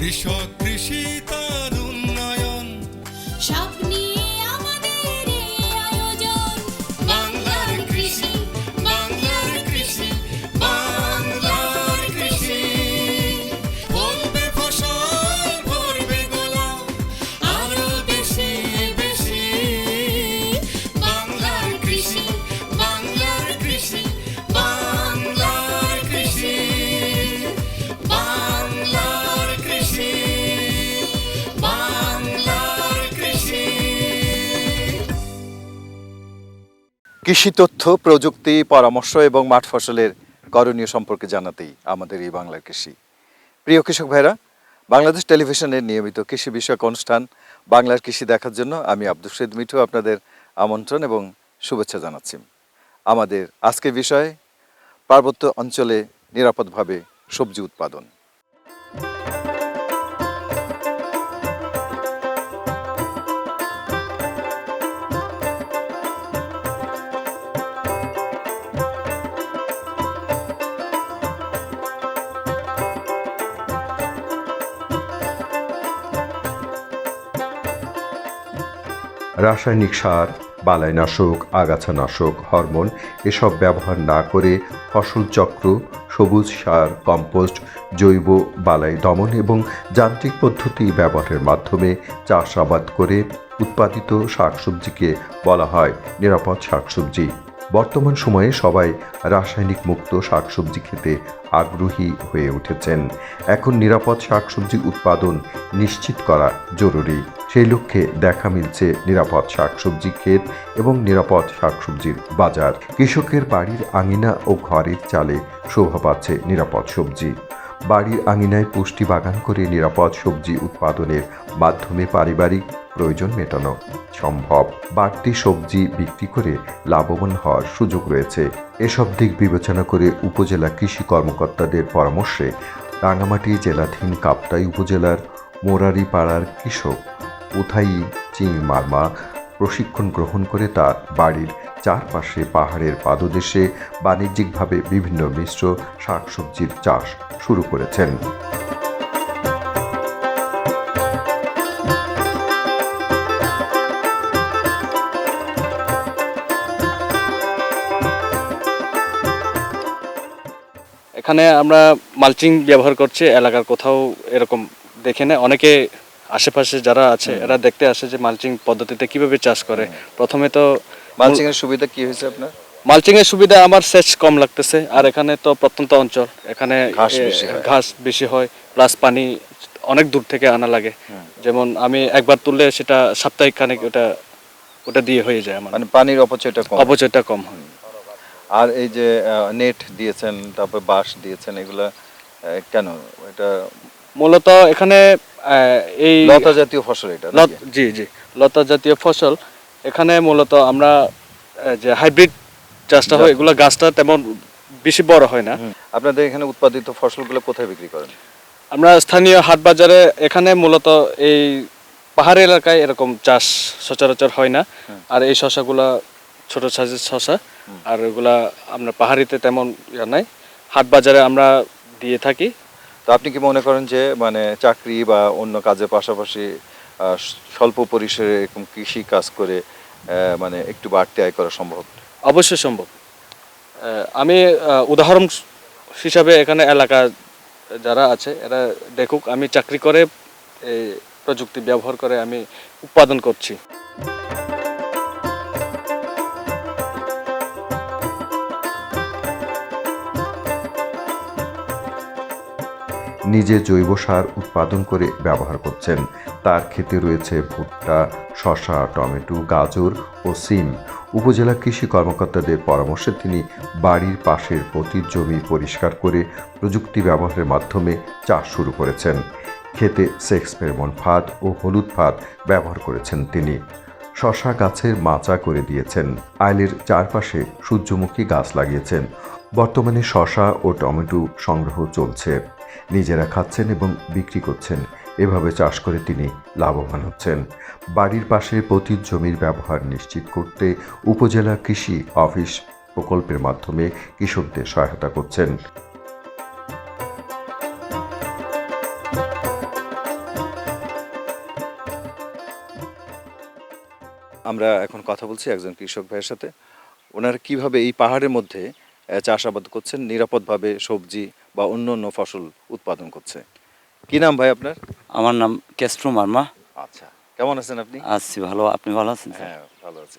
কৃষক কৃষি তার কৃষি তথ্য, প্রযুক্তি, পরামর্শ এবং মাঠ ফসলের করণীয় সম্পর্কে জানাতেই আমাদের এই বাংলার কৃষি। প্রিয় কৃষক ভাইরা, বাংলাদেশ টেলিভিশনের নিয়মিত কৃষি বিষয়ক অনুষ্ঠান বাংলার কৃষি দেখার জন্য আমি আব্দুল সৈদ মিঠু আপনাদের আমন্ত্রণ এবং শুভেচ্ছা জানাচ্ছি। আমাদের আজকের বিষয়, পার্বত্য অঞ্চলে নিরাপদভাবে সবজি উৎপাদন। রাসায়নিক সার, বালাইনাশক, আগাছানাশক, হরমোন এসব ব্যবহার না করে ফসল চক্র, সবুজ সার, কম্পোস্ট, জৈব বালাই দমন এবং যান্ত্রিক পদ্ধতি ব্যবহারের মাধ্যমে চাষাবাদ করে উৎপাদিত শাকসবজিকে বলা হয় নিরাপদ শাকসবজি। বর্তমান সময়ে সবাই রাসায়নিক মুক্ত শাকসবজি খেতে আগ্রহী হয়ে উঠেছেন। এখন নিরাপদ শাকসবজি উৎপাদন নিশ্চিত করা জরুরি। সেই লক্ষ্যে দেখা মিলছে নিরাপদ শাকসবজি ক্ষেত এবং নিরাপদ শাকসবজির বাজার। কৃষকের বাড়ির আঙিনা ও ঘরের চালে শোভা পাচ্ছে নিরাপদ সবজি। বাড়ির আঙিনায় পুষ্টি বাগান করে নিরাপদ সবজি উৎপাদনের মাধ্যমে পারিবারিক প্রয়োজন মেটানো সম্ভব। বাড়তি সবজি বিক্রি করে লাভবান হওয়ার সুযোগ রয়েছে। এসব দিক বিবেচনা করে উপজেলা কৃষি কর্মকর্তাদের পরামর্শে রাঙামাটি জেলাধীন কাপ্তাই উপজেলার মোরারিপাড়ার কৃষক উথাই চিং মারমা প্রশিক্ষণ গ্রহণ করে তার বাড়ির চারপাশে পাহাড়ের পাদদেশে বাণিজ্যিকভাবে বিভিন্ন মিশ্র শাকসবজির চাষ শুরু করেছেন। এখানে আমরা মালচিং ব্যবহার করছি, এলাকার কোথাও এরকম দেখে না। অনেকে আশেপাশে যারা আছে এরা দেখতে আসে যে মালচিং পদ্ধতিতে কীভাবে চাষ করে। প্রথমে তো মালচিং এর সুবিধা কি হয়েছে আপনার? মালচিং এর সুবিধা আমার সেচ কম লাগতেছে আর এখানে তো প্রত্যন্ত অঞ্চল এখানে ঘাস বেশি হয়। প্লাস পানি অনেক দূর থেকে আনা লাগে। যেমন আমি একবার তুললে সেটা সাপ্তাহিক খানিক ওটা ওটা দিয়ে হয়ে যায় আমার। মানে পানির অপচয়টা কম। অপচয়টা কম হয়। আর এই যে নেট দিয়েছেন তারপর বাঁশ দিয়েছেন এগুলা কেন? এটা মূলত এখানে এই লতা জাতীয় ফসল এটা জি জি লতা জাতীয় ফসল। এখানে মূলত আমরা যে হাইব্রিড চাষটা হয় এগুলো গাছটা তেমন বেশি বড় হয় না। আপনাদের এখানে উৎপাদিত ফসলগুলো কোথায় বিক্রি করেন? আমরা স্থানীয় হাট বাজারে এখানে মূলত এই পাহাড়ি এলাকায় এরকম চাষ সচরাচর হয় না। আর এই শশাগুলা ছোট সাইজের শশা আর এগুলা আমরা পাহাড়িতে তেমন ইয়া নাই। হাট বাজারে আমরা দিয়ে থাকি। আপনি কি মনে করেন যে মানে চাকরি বা অন্য কাজের পাশাপাশি স্বল্প পরিসরে এরকম কৃষি কাজ করে মানে একটু বাড়তি আয় করা সম্ভব? অবশ্যই সম্ভব। আমি উদাহরণ হিসাবে এখানে এলাকা যারা আছে, এরা দেখুক, আমি চাকরি করে প্রযুক্তি ব্যবহার করে আমি উৎপাদন করছি। নিজে জৈব সার উৎপাদন করে ব্যবহার করছেন। তার ক্ষেতে রয়েছে ভুট্টা, শসা, টমেটো, গাজর ও সিম। উপজেলা কৃষি কর্মকর্তাদের পরামর্শে তিনি বাড়ির পাশের পতির জমি পরিষ্কার করে প্রযুক্তি ব্যবহারের মাধ্যমে চাষ শুরু করেছেন। ক্ষেতে সেক্স, ফেরমন ফাঁদ ও হলুদ ফাঁদ ব্যবহার করেছেন তিনি। শশা গাছের মাচা করে দিয়েছেন। আইলের চারপাশে সূর্যমুখী গাছ লাগিয়েছেন। বর্তমানে শশা ও টমেটো সংগ্রহ চলছে। নিজেরা খাচ্ছেন এবং বিক্রি করছেন। এভাবে চাষ করে তিনি লাভবান হচ্ছেন। বাড়ির পাশে প্রতি জমির ব্যবহার নিশ্চিত করতে উপজেলা কৃষি অফিস প্রকল্পের মাধ্যমে কৃষকদের সহায়তা করছেন। আমরা এখন কথা বলছি একজন কৃষক ভাইয়ের সাথে। ওনারা কীভাবে এই পাহাড়ের মধ্যে চাষাবাদ করছেন? নিরাপদভাবে সবজি বা অন্য অন্য ফসল উৎপাদন করছে। কি নাম ভাই আপনার? আমার নাম কেস্ট্রো মার্মা। আচ্ছা কেমন আছেন আপনি? আছি ভালো আপনি ভালো আছেন হ্যাঁ ভালো আছি।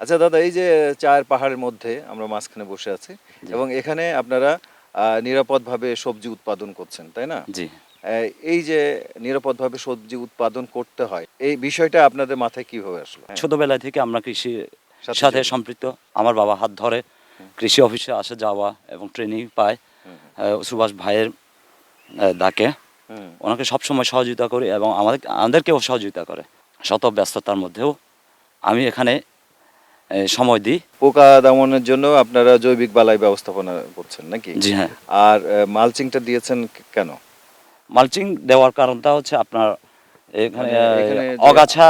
আচ্ছা দাদা এই যে চায়ের পাহাড়ের মধ্যে আমরা মাঝখানে বসে আছি এবং এখানে আপনারা নিরাপদভাবে সবজি উৎপাদন করছেন তাই না? জি। এই যে নিরাপদভাবে সবজি উৎপাদন করতে হয় এই বিষয়টা আপনাদের মাথায় কীভাবে আসলো? হ্যাঁ, ছোটবেলা থেকে আমরা কৃষির সাথে সম্পৃক্ত। আমার বাবা হাত ধরে কৃষি অফিসে আসা যাওয়া এবং ট্রেনিং পায়। সুভাষ ভাইয়ের ডাকে। ওনাকে সবসময় সহযোগিতা করি এবং আমাদের আমাদেরকেও সহযোগিতা করে। শত ব্যস্ততার মধ্যেও আমি এখানে সময় দিই। পোকা দমনের জন্য আপনারা জৈবিক বালাই ব্যবস্থাপনা করছেন নাকি? জি হ্যাঁ। আর মালচিংটা দিয়েছেন কেন? মালচিং দেওয়ার কারণটা হচ্ছে আপনার এখানে মানে অগাছা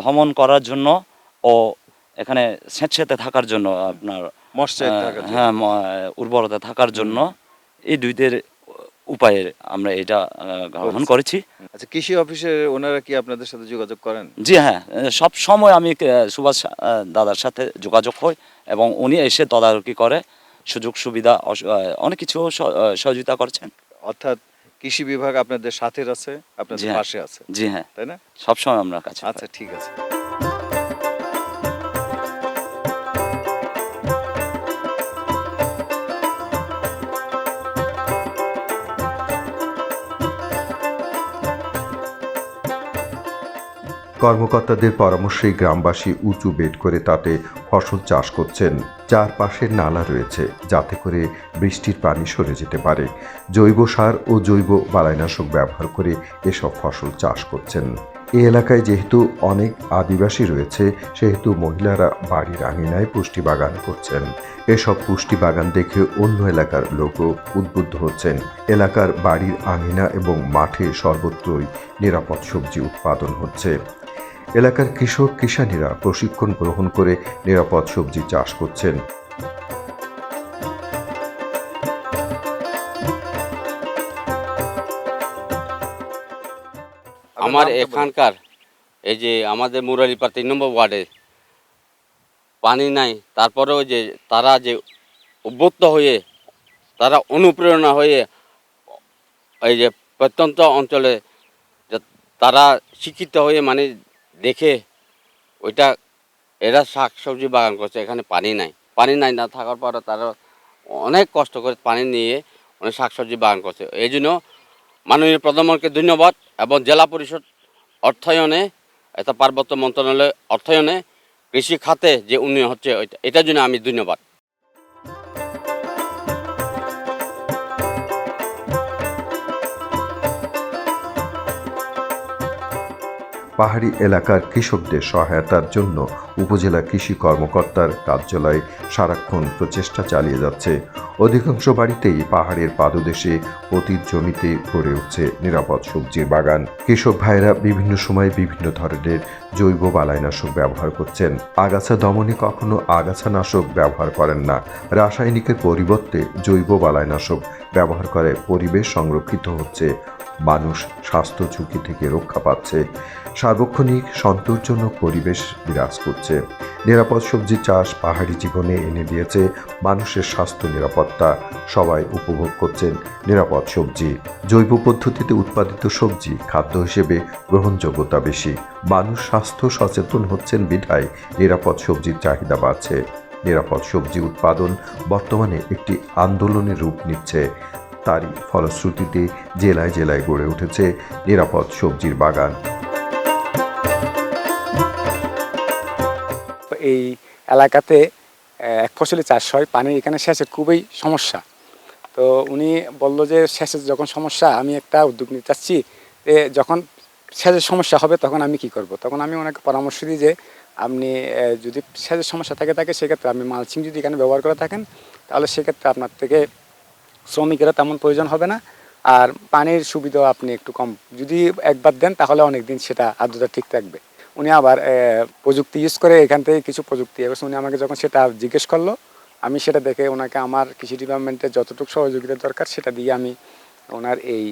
দমন করার জন্য ও এখানে স্যাঁতস্যাঁতে থাকার জন্য আপনার। হ্যাঁ উর্বরতা থাকার জন্য এই দুইদের উপায়ে আমরা এটা গ্রহণ করেছি। আচ্ছা কৃষি অফিসে ওনারা কি আপনাদের সাথে যোগাযোগ করেন? জি হ্যাঁ সব সময় আমি সুভাষ দাদার সাথে যোগাযোগ হই এবং উনি এসে তদারকি করে সুযোগ সুবিধা অনেক কিছু সহযোগিতা করছেন। অর্থাৎ কৃষি বিভাগ আপনাদের সাথে আছে আপনাদের হ্যাঁ। পাশে আছে। জি হ্যাঁ। তাই না? সবসময় আমরা কাছে আচ্ছা ঠিক আছে। কর্মকর্তাদের পরামর্শেই গ্রামবাসী উঁচু বেড করে তাতে ফসল চাষ করছেন। চারপাশে নালা রয়েছে, যাতে করে বৃষ্টির পানি সরে যেতে পারে। জৈব সার ও জৈব বালাইনাশক ব্যবহার করে এসব ফসল চাষ করছেন। এ এলাকায় যেহেতু অনেক আদিবাসী রয়েছে, সেহেতু মহিলারা বাড়ির আঙিনায় পুষ্টি বাগান করছেন। এসব পুষ্টি বাগান দেখে অন্য এলাকার লোকও উদ্বুদ্ধ হচ্ছেন। এলাকার বাড়ির আঙিনা এবং মাঠে সর্বত্রই নিরাপদ সবজি উৎপাদন হচ্ছে। এলাকার কৃষক কিষানীরা প্রশিক্ষণ গ্রহণ করে নিরাপদ সবজি চাষ করছেন। আমার এখানকার এই যে আমাদের মুরারিপাড়া তিন নম্বর ওয়ার্ডে পানি নাই তারপরেও যে তারা যে উদ্বুদ্ধ হয়ে তারা অনুপ্রেরণা হয়ে এই যে প্রত্যন্ত অঞ্চলে তারা শিক্ষিত হয়ে মানে দেখে ওইটা, এরা শাক সবজি বাগান করছে, এখানে পানি নাই। পানি নাই না থাকার পরে তারা অনেক কষ্ট করে পানি নিয়ে অনেক শাক সবজি বাগান করছে। এই জন্য মাননীয় প্রধানমন্ত্রীকে ধন্যবাদ এবং জেলা পরিষদ অর্থায়নে, এটা পার্বত্য মন্ত্রণালয় অর্থায়নে কৃষি খাতে যে উন্নয়ন হচ্ছে এটার জন্য আমি ধন্যবাদ। পাহাড়ি এলাকার কৃষকদের সহায়তার জন্য উপজেলা কৃষি কর্মকর্তার কার্যালয় সারাক্ষণ প্রচেষ্টা চালিয়ে যাচ্ছে। অধিকাংশ বাড়িতেই পাহাড়ের পাদদেশে অতীত জমিতে গড়ে উঠছে নিরাপদ সবজির বাগান। কৃষক ভাইরা বিভিন্ন সময় বিভিন্ন ধরনের জৈব বালাইনাশক ব্যবহার করছেন। আগাছা দমনে কখনো আগাছানাশক ব্যবহার করেন না। রাসায়নিকের পরিবর্তে জৈব বালাইনাশক ব্যবহার করে পরিবেশ সংরক্ষিত হচ্ছে। মানুষ স্বাস্থ্য ঝুঁকি থেকে রক্ষা পাচ্ছে। সার্বক্ষণিক সন্তোষজনক পরিবেশ বিরাজ করছে। নিরাপদ সবজি চাষ পাহাড়ি জীবনে এনে দিয়েছে মানুষের স্বাস্থ্য নিরাপত্তা। সবাই উপভোগ করছেন নিরাপদ সবজি। জৈব পদ্ধতিতে উৎপাদিত সবজি খাদ্য হিসেবে গ্রহণযোগ্যতা বেশি। মানুষ স্বাস্থ্য সচেতন হচ্ছেন বিধায় নিরাপদ সবজির চাহিদা বাড়ছে। নিরাপদ সবজি উৎপাদন বর্তমানে একটি আন্দোলনের রূপ নিচ্ছে। তারই ফলশ্রুতিতে জেলায় জেলায় গড়ে উঠেছে নিরাপদ সবজির বাগান। এই এলাকাতে এক ফসলি চাষ হয়, পানি এখানে সেচের খুবই সমস্যা। তো উনি বলল যে, সেচের যখন সমস্যা, আমি একটা উদ্যোগ নিতে চাচ্ছি যে যখন সেচের সমস্যা হবে, তখন আমি কি করব? তখন আমি ওনাকে পরামর্শ দিই যে, আপনি যদি সেচের সমস্যা থাকে থাকে, সেক্ষেত্রে আপনি মালচিং যদি এখানে ব্যবহার করে থাকেন, তাহলে সেক্ষেত্রে আপনার থেকে শ্রমিকেরা তেমন প্রয়োজন হবে না। আর পানির সুবিধাও আপনি একটু কম। যদি একবার দেন, তাহলে অনেক দিন সেটা আর্দ্রতা ঠিক থাকবে। উনি আবার প্রযুক্তি ইউজ করে এখান থেকে কিছু প্রযুক্তি এবার উনি আমাকে যখন সেটা জিজ্ঞেস করল, আমি সেটা দেখে ওনাকে আমার কৃষি ডিপার্টমেন্টের যতটুকু সহযোগিতা দরকার, সেটা দিয়ে আমি ওনার এই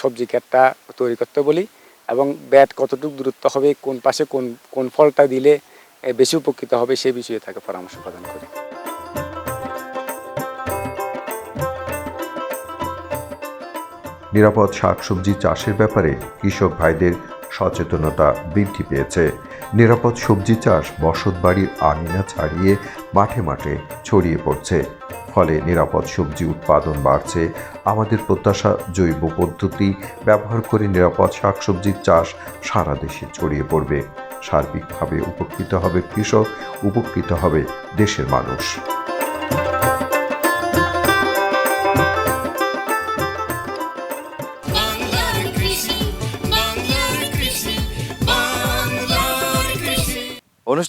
সবজি ক্যাটটা তৈরি করতে বলি এবং ব্যাট কতটুকু দূরত্ব হবে, কোন পাশে কোন কোন ফলটা দিলে বেশি উপকৃত হবে সেই বিষয়ে তাকে পরামর্শ প্রদান করি। নিরাপদ শাকসবজি চাষের ব্যাপারে কৃষক ভাইদের সচেতনতা বৃদ্ধি পেয়েছে। নিরাপদ সবজি চাষ বসত বাড়ির আঙিনা ছাড়িয়ে মাঠে মাঠে ছড়িয়ে পড়ছে। ফলে নিরাপদ সবজি উৎপাদন বাড়ছে। আমাদের প্রত্যাশা জৈব পদ্ধতি ব্যবহার করে নিরাপদ শাকসবজির চাষ সারা দেশে ছড়িয়ে পড়বে। সার্বিকভাবে উপকৃত হবে কৃষক, উপকৃত হবে দেশের মানুষ।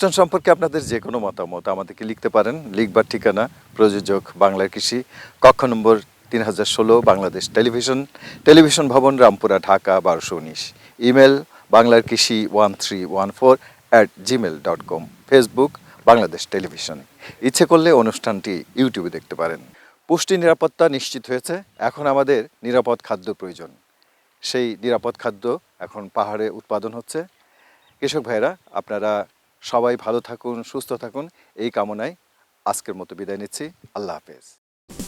অনুষ্ঠান সম্পর্কে আপনাদের যে কোনো মতামত আমাদেরকে লিখতে পারেন। লিখবার ঠিকানা প্রযোজক বাংলার কৃষি, কক্ষ নম্বর তিন হাজার ষোলো, বাংলাদেশ টেলিভিশন টেলিভিশন ভবন, রামপুরা, ঢাকা, বারোশো উনিশ। ইমেল বাংলার কৃষি one three one four at Gmail dot com. Facebook, Bangladesh television. ইচ্ছে করলে অনুষ্ঠানটি ইউটিউবে দেখতে পারেন। পুষ্টি নিরাপত্তা নিশ্চিত হয়েছে। এখন আমাদের নিরাপদ খাদ্য প্রয়োজন। সেই নিরাপদ খাদ্য এখন পাহাড়ে উৎপাদন হচ্ছে। কৃষক ভাইরা আপনারা সবাই ভালো থাকুন সুস্থ থাকুন। এই কামনায় আজকের মতো বিদায় নিচ্ছি। আল্লাহ হাফেজ।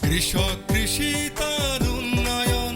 কৃষক কৃষি তার উন্নয়ন।